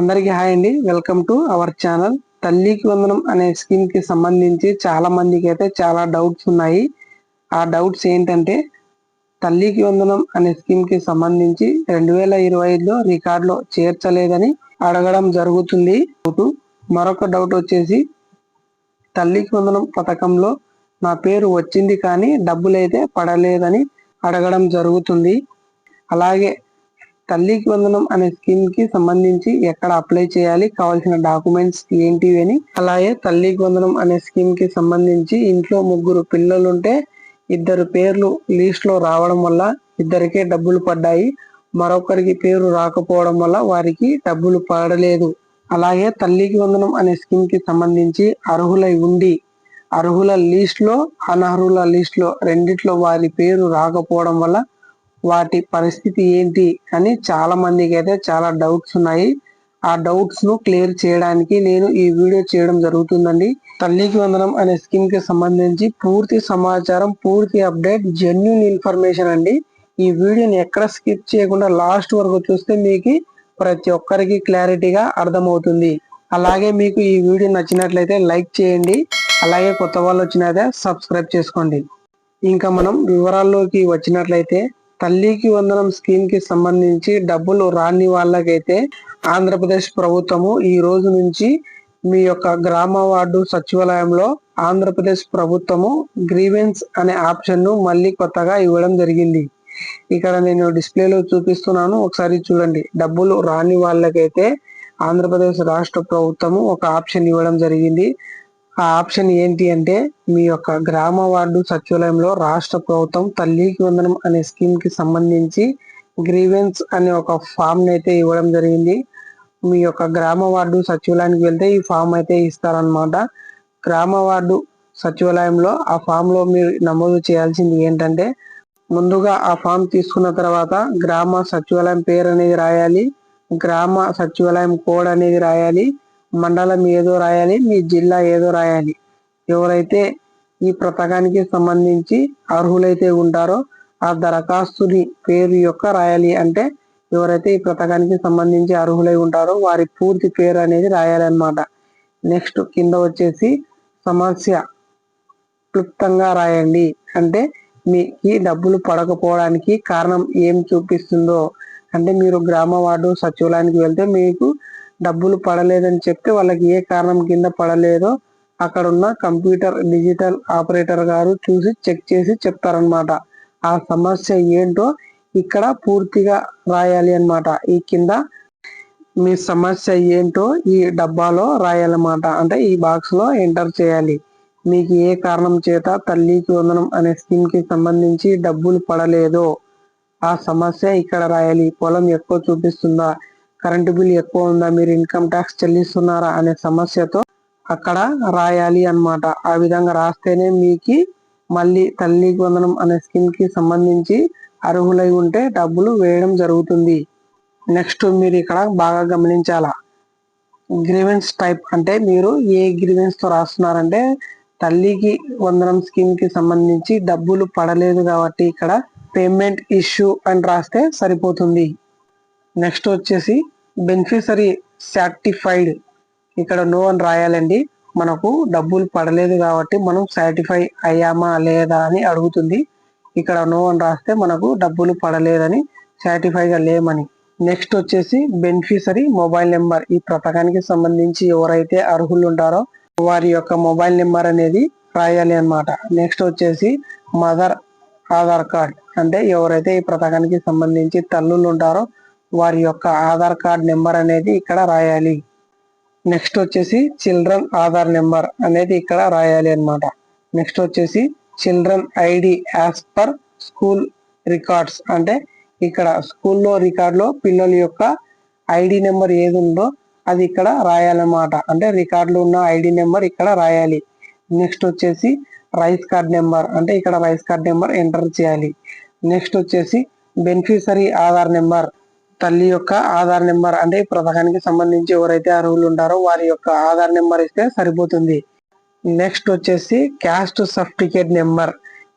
అందరికీ హాయ్ అండి. Welcome to our channel. తల్లికి వందనం అనే స్కీమ్కి సంబంధించి చాలా మందికి అయితే చాలా డౌట్స్ ఉన్నాయి. ఆ డౌట్స్ ఏంటంటే తల్లికి వందనం అనే స్కీమ్కి సంబంధించి రెండు వేల ఇరవై ఐదులో రికార్డులో చేర్చలేదని అడగడం జరుగుతుంది. మరొక డౌట్ వచ్చేసి తల్లికి వందనం పథకంలో నా పేరు వచ్చింది కానీ డబ్బులైతే పడలేదని అడగడం జరుగుతుంది. అలాగే తల్లికి వందనం అనే స్కీమ్కి సంబంధించి ఎక్కడ అప్లై చేయాలి కావాల్సిన డాక్యుమెంట్స్ ఏంటివి అని. అలాగే తల్లికి వందనం అనే స్కీమ్కి సంబంధించి ఇంట్లో ముగ్గురు పిల్లలుంటే ఇద్దరు పేర్లు లీస్ట్లో రావడం వల్ల ఇద్దరికే డబ్బులు పడ్డాయి. మరొకరికి పేరు రాకపోవడం వల్ల వారికి డబ్బులు పడలేదు. అలాగే తల్లికి వందనం అనే స్కీమ్కి సంబంధించి అర్హులై ఉండి అర్హుల లిస్ట్లో అనర్హుల లిస్ట్లో రెండిట్లో వారి పేరు రాకపోవడం వల్ల వాటి పరిస్థితి ఏంటి అని చాలా మందికి అయితే చాలా డౌట్స్ ఉన్నాయి. ఆ డౌట్స్ను క్లియర్ చేయడానికి నేను ఈ వీడియో చేయడం జరుగుతుందండి. తల్లికి వందనం అనే స్కీమ్కి సంబంధించి పూర్తి సమాచారం పూర్తి అప్డేట్ జెన్యున్ ఇన్ఫర్మేషన్ అండి. ఈ వీడియోని ఎక్కడ స్కిప్ చేయకుండా లాస్ట్ వరకు చూస్తే మీకు ప్రతి ఒక్కరికి క్లారిటీగా అర్థమవుతుంది. అలాగే మీకు ఈ వీడియో నచ్చినట్లయితే లైక్ చేయండి. అలాగే కొత్త వాళ్ళు వచ్చినైతే సబ్స్క్రైబ్ చేసుకోండి. ఇంకా మనం వివరాల్లోకి వచ్చినట్లయితే తల్లికి వందనం స్కీమ్కి సంబంధించి డబ్బులు రాని వాళ్ళకైతే ఆంధ్రప్రదేశ్ ప్రభుత్వము ఈ రోజు నుంచి మీ యొక్క గ్రామ వార్డు సచివాలయంలో ఆంధ్రప్రదేశ్ ప్రభుత్వము గ్రీవెన్స్ అనే ఆప్షన్ను మళ్ళీ కొత్తగా ఇవ్వడం జరిగింది. ఇక్కడ నేను డిస్ప్లేలో చూపిస్తున్నాను. ఒకసారి చూడండి. డబ్బులు రాని వాళ్ళకైతే ఆంధ్రప్రదేశ్ రాష్ట్ర ప్రభుత్వము ఒక ఆప్షన్ ఇవ్వడం జరిగింది. ఆ ఆప్షన్ ఏంటి అంటే మీ యొక్క గ్రామ వార్డు సచివాలయంలో రాష్ట్ర ప్రభుత్వం తల్లికి వందనం అనే స్కీమ్కి సంబంధించి గ్రీవెన్స్ అనే ఒక ఫామ్ అయితే ఇవ్వడం జరిగింది. మీ యొక్క గ్రామ వార్డు సచివాలయానికి వెళ్తే ఈ ఫామ్ అయితే ఇస్తారనమాట గ్రామ వార్డు సచివాలయంలో ఆ ఫామ్లో మీరు నమోదు చేయాల్సింది ఏంటంటే ముందుగా ఆ ఫామ్ తీసుకున్న తర్వాత గ్రామ సచివాలయం పేరు అనేది రాయాలి గ్రామ సచివాలయం కోడ్ అనేది రాయాలి మండలం ఏదో రాయాలి మీ జిల్లా ఏదో రాయాలి. ఎవరైతే ఈ పథకానికి సంబంధించి అర్హులైతే ఉంటారో ఆ దరఖాస్తుని పేరు యొక్క రాయాలి అంటే ఎవరైతే ఈ పథకానికి సంబంధించి అర్హులై ఉంటారో వారి పూర్తి పేరు అనేది రాయాలన్నమాట. నెక్స్ట్ కింద వచ్చేసి సమస్య క్లుప్తంగా రాయండి. అంటే మీకు డబ్బులు పడకపోవడానికి కారణం ఏం చూపిస్తుందో. అంటే మీరు గ్రామ వార్డు సచివాలయానికి వెళ్తే మీకు డబ్బులు పడలేదని చెప్తే వాళ్ళకి ఏ కారణం కింద పడలేదో అక్కడ ఉన్న కంప్యూటర్ డిజిటల్ ఆపరేటర్ గారు చూసి చెక్ చేసి చెప్తారనమాట ఆ సమస్య ఏంటో ఇక్కడ పూర్తిగా రాయాలి అన్నమాట. ఈ కింద మీ సమస్య ఏంటో ఈ డబ్బాలో రాయాలన్నమాట. అంటే ఈ బాక్స్లో ఎంటర్ చేయాలి. మీకు ఏ కారణం చేత తల్లికి వందనం అనే స్కీమ్కి సంబంధించి డబ్బులు పడలేదో ఆ సమస్య ఇక్కడ రాయాలి. పొలం ఎక్కువ చూపిస్తుందా? కరెంటు బిల్ ఎక్కువ ఉందా మీరు ఇన్కమ్ ట్యాక్స్ చెల్లిస్తున్నారా అనే సమస్యతో అక్కడ రాయాలి అన్నమాట. ఆ విధంగా రాస్తేనే మీకు మళ్ళీ తల్లికి వందనం అనే స్కీమ్కి సంబంధించి అర్హులై ఉంటే డబ్బులు వేయడం జరుగుతుంది. నెక్స్ట్ మీరు ఇక్కడ బాగా గమనించాలా. గ్రీవెన్స్ టైప్ అంటే మీరు ఏ గ్రీవెన్స్తో రాస్తున్నారంటే తల్లికి వందనం స్కీమ్కి సంబంధించి డబ్బులు పడలేదు కాబట్టి ఇక్కడ పేమెంట్ ఇష్యూ అని రాస్తే సరిపోతుంది. నెక్స్ట్ వచ్చేసి బెనిఫిషరీ సాటిఫైడ్ ఇక్కడ నో అని రాయాలండి. మనకు డబ్బులు పడలేదు కాబట్టి మనం సాటిఫై అయ్యామా లేదా అని అడుగుతుంది. ఇక్కడ నో అని రాస్తే మనకు డబ్బులు పడలేదని సాటిఫైగా లేమని. నెక్స్ట్ వచ్చేసి బెనిఫిషరీ మొబైల్ నెంబర్ ఈ పథకానికి సంబంధించి ఎవరైతే అర్హులు ఉంటారో వారి యొక్క మొబైల్ నెంబర్ అనేది రాయాలి అన్నమాట. నెక్స్ట్ వచ్చేసి మదర్ ఆధార్ కార్డ్. అంటే ఎవరైతే ఈ పథకానికి సంబంధించి తల్లులు ఉంటారో వారి యొక్క ఆధార్ కార్డ్ నెంబర్ అనేది ఇక్కడ రాయాలి. నెక్స్ట్ వచ్చేసి చిల్డ్రన్ ఆధార్ నెంబర్ అనేది ఇక్కడ రాయాలి అన్నమాట. నెక్స్ట్ వచ్చేసి children ID as per school records అంటే ఇక్కడ స్కూల్లో రికార్డులో పిల్లల యొక్క ఐడి నెంబర్ ఏది ఉందో అది ఇక్కడ రాయాలన్నమాట. అంటే రికార్డులో ఉన్న ఐడి నెంబర్ ఇక్కడ రాయాలి. నెక్స్ట్ వచ్చేసి రైస్ కార్డ్ నెంబర్ అంటే ఇక్కడ రైస్ కార్డ్ నెంబర్ ఎంటర్ చేయాలి. నెక్స్ట్ వచ్చేసి బెనిఫిషరీ ఆధార్ నెంబర్ తల్లి యొక్క ఆధార్ నెంబర్ అంటే ఈ పథకానికి సంబంధించి ఎవరైతే అర్హులు ఉంటారో వారి యొక్క ఆధార్ నెంబర్ ఇస్తే సరిపోతుంది. నెక్స్ట్ వచ్చేసి క్యాస్ట్ సర్టిఫికేట్ నెంబర్.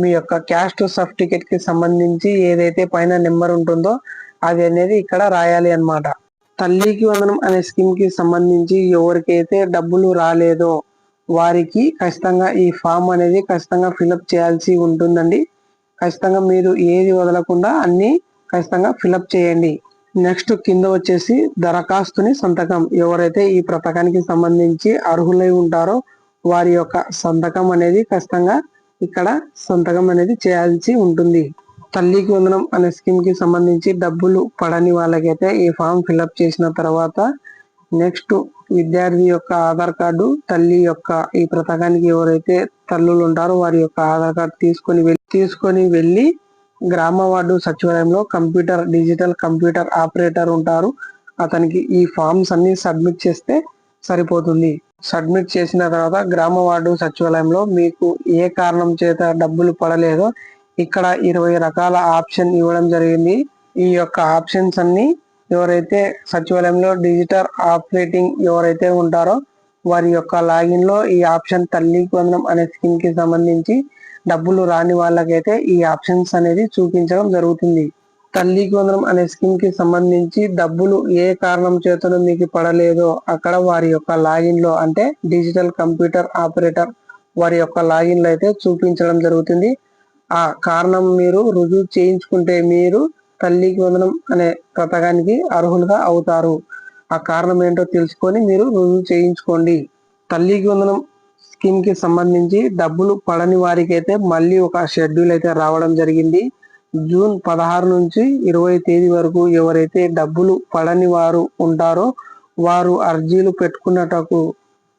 మీ యొక్క క్యాస్ట్ సర్టిఫికేట్కి సంబంధించి ఏదైతే పైన నెంబర్ ఉంటుందో అది అనేది ఇక్కడ రాయాలి అన్నమాట. తల్లికి వందనం అనే స్కీమ్కి సంబంధించి ఎవరికైతే డబ్బులు రాలేదో వారికి ఖచ్చితంగా ఈ ఫామ్ అనేది ఖచ్చితంగా ఫిలప్ చేయాల్సి ఉంటుందండి. ఖచ్చితంగా మీరు ఏది వదలకుండా అన్ని ఖచ్చితంగా ఫిలప్ చేయండి. నెక్స్ట్ కింద వచ్చేసి దరఖాస్తుని సంతకం. ఎవరైతే ఈ పథకానికి సంబంధించి అర్హులై ఉంటారో వారి యొక్క సంతకం అనేది ఖచ్చితంగా ఇక్కడ సంతకం అనేది చేయాల్సి ఉంటుంది. తల్లికి వందనం అనే స్కీమ్కి సంబంధించి డబ్బులు పడని వాళ్ళకైతే ఈ ఫామ్ ఫిల్అప్ చేసిన తర్వాత నెక్స్ట్ విద్యార్థి యొక్క ఆధార్ కార్డు తల్లి యొక్క ఈ పథకానికి ఎవరైతే తల్లులు ఉంటారో వారి యొక్క ఆధార్ కార్డు తీసుకొని వెళ్ళి తీసుకొని వెళ్ళి గ్రామ వార్డు సచివాలయంలో కంప్యూటర్ డిజిటల్ కంప్యూటర్ ఆపరేటర్ ఉంటారు. అతనికి ఈ ఫామ్స్ అన్ని సబ్మిట్ చేస్తే సరిపోతుంది. సబ్మిట్ చేసిన తర్వాత గ్రామ వార్డు సచివాలయంలో మీకు ఏ కారణం చేత డబ్బులు పడలేదో ఇక్కడ ఇరవై రకాల ఆప్షన్ ఇవ్వడం జరిగింది. ఈ యొక్క ఆప్షన్స్ అన్ని ఎవరైతే సచివాలయంలో డిజిటల్ ఆపరేటింగ్ ఎవరైతే ఉంటారో వారి యొక్క లాగిన్లో ఈ ఆప్షన్ తల్లి కొందనం అనే స్కీమ్కి సంబంధించి డబ్బులు రాని వాళ్ళకైతే ఈ ఆప్షన్స్ అనేది చూపించడం జరుగుతుంది. తల్లి కేంద్రం అనే స్కీమ్కి సంబంధించి డబ్బులు ఏ కారణం చేతను మీకు పడలేదో అక్కడ వారి యొక్క లాగిన్లో అంటే డిజిటల్ కంప్యూటర్ ఆపరేటర్ వారి యొక్క లాగిన్లో అయితే చూపించడం జరుగుతుంది. ఆ కారణం మీరు రుజువు చేయించుకుంటే మీరు తల్లికి వందనం అనే పథకానికి అర్హులుగా అవుతారు. ఆ కారణం ఏంటో తెలుసుకొని మీరు రుజువు చేయించుకోండి. తల్లికి వందనం స్కీమ్కి సంబంధించి డబ్బులు పడని వారికి అయితే మళ్ళీ ఒక షెడ్యూల్ అయితే రావడం జరిగింది. జూన్ పదహారు నుంచి ఇరవై తేదీ వరకు ఎవరైతే డబ్బులు పడని వారు ఉంటారో వారు అర్జీలు పెట్టుకున్నటకు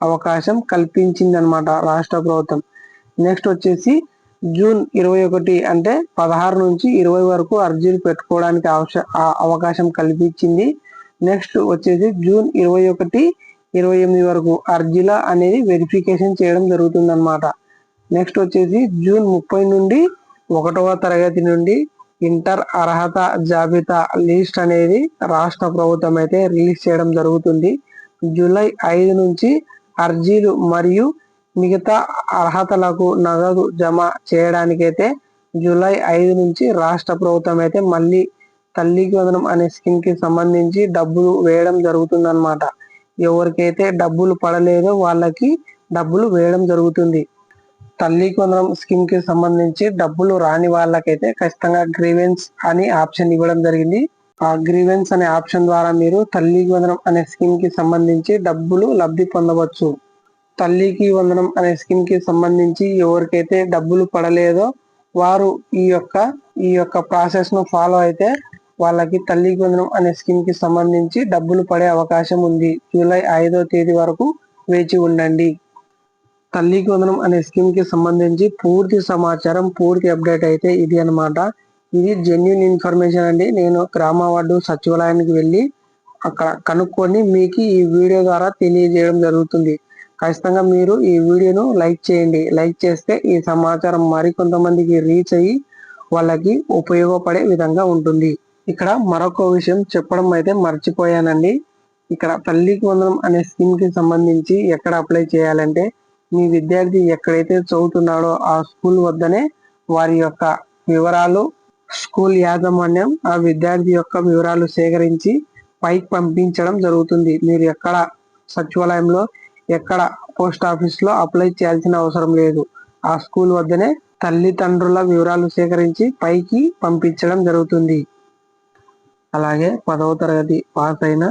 అవకాశం కల్పించిందనమాట రాష్ట్ర ప్రభుత్వం. నెక్స్ట్ వచ్చేసి జూన్ ఇరవై ఒకటి అంటే పదహారు నుంచి ఇరవై వరకు అర్జీలు పెట్టుకోవడానికి అవకాశం కల్పించింది. నెక్స్ట్ వచ్చేసి జూన్ ఇరవై ఒకటి ఇరవై ఎనిమిది వరకు అర్జీల అనేది వెరిఫికేషన్ చేయడం జరుగుతుంది అనమాట నెక్స్ట్ వచ్చేసి జూన్ ముప్పై నుండి ఒకటవ తరగతి నుండి ఇంటర్ అర్హత జాబితా లిస్ట్ అనేది రాష్ట్ర ప్రభుత్వం అయితే రిలీజ్ చేయడం జరుగుతుంది. జూలై ఐదు నుంచి అర్జీలు మరియు మిగతా అర్హతలకు నగదు జమ చేయడానికైతే జూలై ఐదు నుంచి రాష్ట్ర ప్రభుత్వం అయితే మళ్ళీ తల్లికి వదనం అనే స్కీమ్కి సంబంధించి డబ్బులు వేయడం జరుగుతుందన్నమాట. ఎవరికైతే డబ్బులు పడలేదో వాళ్ళకి డబ్బులు వేయడం జరుగుతుంది. తల్లికి వందనం స్కీమ్కి సంబంధించి డబ్బులు రాని వాళ్ళకైతే ఖచ్చితంగా గ్రీవెన్స్ అని ఆప్షన్ ఇవ్వడం జరిగింది. ఆ గ్రీవెన్స్ అనే ఆప్షన్ ద్వారా మీరు తల్లికి వందనం అనే స్కీమ్కి సంబంధించి డబ్బులు లబ్ధి పొందవచ్చు. తల్లికి వందనం అనే స్కీమ్కి సంబంధించి ఎవరికైతే డబ్బులు పడలేదో వారు ఈ యొక్క ఈ యొక్క ప్రాసెస్ను ఫాలో అయితే వాళ్ళకి తల్లి వందనం అనే స్కీమ్కి సంబంధించి డబ్బులు పడే అవకాశం ఉంది. జూలై ఐదో తేదీ వరకు వేచి ఉండండి. తల్లి వందనం అనే స్కీమ్కి సంబంధించి పూర్తి సమాచారం పూర్తి అప్డేట్ అయితే ఇది అనమాట ఇది జెన్యున్ ఇన్ఫర్మేషన్ అండి. నేను గ్రామ వార్డు సచివాలయానికి వెళ్ళి అక్కడ కనుక్కొని మీకు ఈ వీడియో ద్వారా తెలియజేయడం జరుగుతుంది. ఖచ్చితంగా మీరు ఈ వీడియోను లైక్ చేయండి. లైక్ చేస్తే ఈ సమాచారం మరికొంతమందికి రీచ్ అయ్యి వాళ్ళకి ఉపయోగపడే విధంగా ఉంటుంది. ఇక్కడ మరొక విషయం చెప్పడం అయితే మర్చిపోయానండి. ఇక్కడ తల్లికి వందనం అనే స్కీమ్కి సంబంధించి ఎక్కడ అప్లై చేయాలంటే మీ విద్యార్థి ఎక్కడైతే చదువుతున్నాడో ఆ స్కూల్ వద్దనే వారి యొక్క వివరాలు స్కూల్ యాజమాన్యం ఆ విద్యార్థి యొక్క వివరాలు సేకరించి పైకి పంపించడం జరుగుతుంది. మీరు ఎక్కడ సచివాలయంలో ఎక్కడ పోస్ట్ ఆఫీస్లో అప్లై చేయాల్సిన అవసరం లేదు. ఆ స్కూల్ వద్దనే తల్లిదండ్రుల వివరాలు సేకరించి పైకి పంపించడం జరుగుతుంది. అలాగే పదవ తరగతి పాస్ అయిన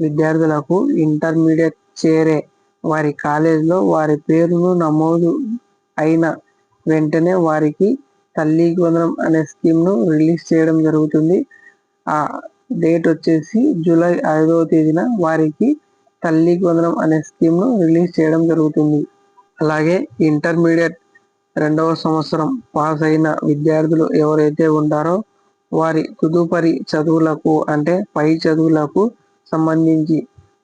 విద్యార్థులకు ఇంటర్మీడియట్ చేరే వారి కాలేజీలో వారి పేరును నమోదు అయిన వెంటనే వారికి తల్లికి వందనం అనే స్కీమ్ను రిలీజ్ చేయడం జరుగుతుంది. ఆ డేట్ వచ్చేసి జూలై ఐదవ తేదీన వారికి తల్లికి వందనం అనే స్కీమ్ను రిలీజ్ చేయడం జరుగుతుంది. అలాగే ఇంటర్మీడియట్ రెండవ సంవత్సరం పాస్ అయిన విద్యార్థులు ఎవరైతే ఉంటారో వారి తదుపరి చదువులకు అంటే పై చదువులకు సంబంధించి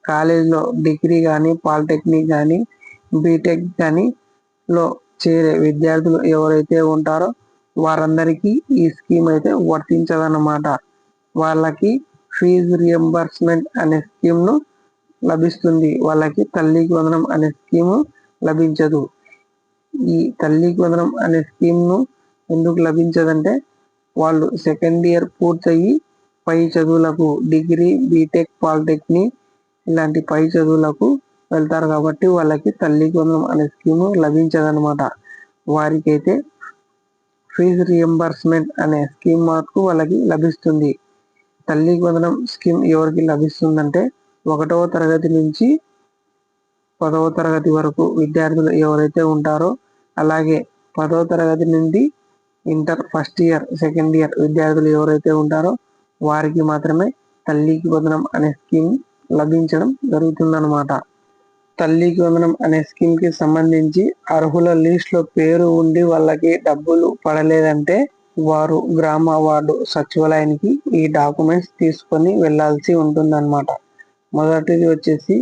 కాలేజీలో డిగ్రీ కానీ పాలిటెక్నిక్ కానీ బీటెక్ కానీ లో చేరే విద్యార్థులు ఎవరైతే ఉంటారో వారందరికీ ఈ స్కీమ్ అయితే వర్తించదన్నమాట. వాళ్ళకి ఫీజు రియంబర్స్మెంట్ అనే స్కీమ్ను లభిస్తుంది. వాళ్ళకి తల్లికి వందనం అనే స్కీము లభించదు. ఈ తల్లికి వందనం అనే స్కీమ్ను ఎందుకు లభించదంటే వాళ్ళు సెకండ్ ఇయర్ పూర్తయి పై చదువులకు డిగ్రీ బీటెక్ పాలిటెక్నిక్ ఇలాంటి పై చదువులకు వెళ్తారు కాబట్టి వాళ్ళకి తల్లి వందనం అనే స్కీమ్ లభించదనమాట వారికైతే ఫీజు రియంబర్స్మెంట్ అనే స్కీమ్ మాకు వాళ్ళకి లభిస్తుంది. తల్లి వందనం స్కీమ్ ఎవరికి లభిస్తుందంటే ఒకటవ తరగతి నుంచి పదవ తరగతి వరకు విద్యార్థులు ఎవరైతే ఉంటారో అలాగే పదవ తరగతి నుండి inter first year second year విద్యార్థులు ఎవరైతే ఉంటారో వారికి మాత్రమే తల్లికి వందనం అనే స్కీమ్ లభించడం జరుగుతుందన్నమాట. తల్లికి వందనం అనే స్కీమ్కి సంబంధించి అర్హుల లిస్ట్లో పేరు ఉండి వాళ్ళకి డబ్బులు పడలేదంటే వారు గ్రామ వార్డు సచివాలయానికి ఈ డాక్యుమెంట్స్ తీసుకొని వెళ్ళాల్సి ఉంటుందన్నమాట. మొదటిది వచ్చేసి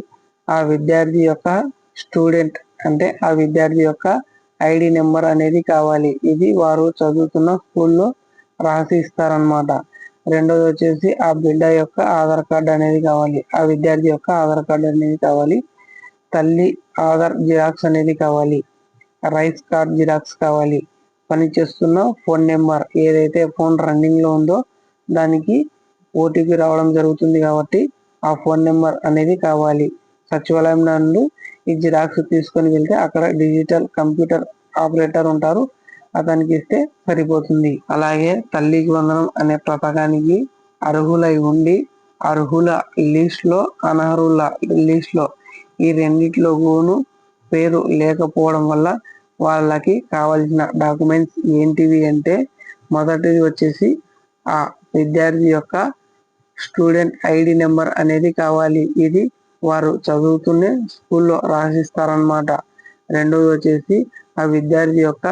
ఆ విద్యార్థి యొక్క స్టూడెంట్ అంటే ఆ విద్యార్థి యొక్క ఐడి నెంబర్ అనేది కావాలి. ఇది వారు చదువుతున్న స్కూల్లో రాసి ఇస్తారనమాట రెండోది వచ్చేసి ఆ బిడ్డ యొక్క ఆధార్ కార్డు అనేది కావాలి. ఆ విద్యార్థి యొక్క ఆధార్ కార్డు అనేది కావాలి. తల్లి ఆధార్ జిరాక్స్ అనేది కావాలి. రైస్ కార్డ్ జిరాక్స్ కావాలి. పనిచేస్తున్న ఫోన్ నెంబర్ ఏదైతే ఫోన్ రన్నింగ్లో ఉందో దానికి ఓటీపీ రావడం జరుగుతుంది కాబట్టి ఆ ఫోన్ నెంబర్ అనేది కావాలి. సచివాలయం నందు ఈ జిరాక్స్ తీసుకొని వెళ్తే అక్కడ డిజిటల్ కంప్యూటర్ ఆపరేటర్ ఉంటారు. అతనికి ఇస్తే సరిపోతుంది. అలాగే తల్లికి వందనం అనే పథకానికి అర్హులై ఉండి అర్హుల లీస్ట్లో అనర్హుల లీస్ట్లో ఈ రెండిట్లోనూ పేరు లేకపోవడం వల్ల వాళ్ళకి కావాల్సిన డాక్యుమెంట్స్ ఏంటివి అంటే మొదటిది వచ్చేసి ఆ విద్యార్థి యొక్క స్టూడెంట్ ఐడి నెంబర్ అనేది కావాలి. ఇది వారు చదువుతూనే స్కూల్లో రాసిస్తారనమాట రెండోది వచ్చేసి ఆ విద్యార్థి యొక్క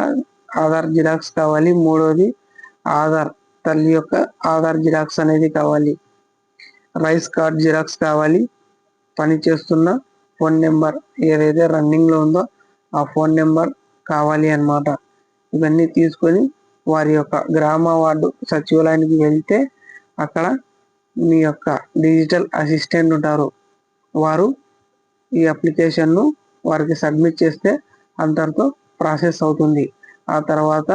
ఆధార్ జిరాక్స్ కావాలి. మూడోది ఆధార్ తల్లి యొక్క ఆధార్ జిరాక్స్ అనేది కావాలి. రైస్ కార్డ్ జిరాక్స్ కావాలి. పని చేస్తున్న ఫోన్ నెంబర్ ఏదైతే రన్నింగ్లో ఉందో ఆ ఫోన్ నెంబర్ కావాలి అన్నమాట. ఇవన్నీ తీసుకొని వారి యొక్క గ్రామ వార్డు సచివాలయానికి వెళ్తే అక్కడ మీ యొక్క డిజిటల్ అసిస్టెంట్ ఉంటారు. వారు ఈ అప్లికేషన్ను వారికి సబ్మిట్ చేస్తే అంతటితో ప్రాసెస్ అవుతుంది. ఆ తర్వాత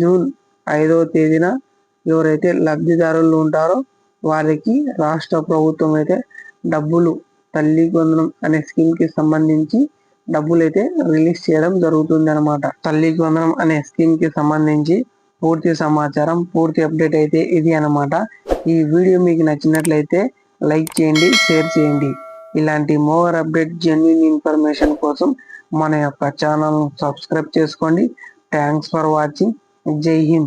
జూన్ ఐదవ తేదీన ఎవరైతే లబ్ధిదారులు ఉంటారో వారికి రాష్ట్ర ప్రభుత్వం అయితే డబ్బులు తల్లి గొందనం అనే స్కీమ్కి సంబంధించి డబ్బులు అయితే రిలీజ్ చేయడం జరుగుతుంది అనమాట తల్లి గొందనం అనే స్కీమ్కి సంబంధించి పూర్తి సమాచారం పూర్తి అప్డేట్ అయితే ఇది అనమాట ఈ వీడియో మీకు నచ్చినట్లయితే లైక్ చేయండి షేర్ చేయండి. ఇలాంటి మోర్ అప్డేట్ జెన్యున్ ఇన్ఫర్మేషన్ కోసం మన యొక్క ఛానల్ సబ్స్క్రైబ్ చేసుకోండి. Thanks for watching Jai Hind.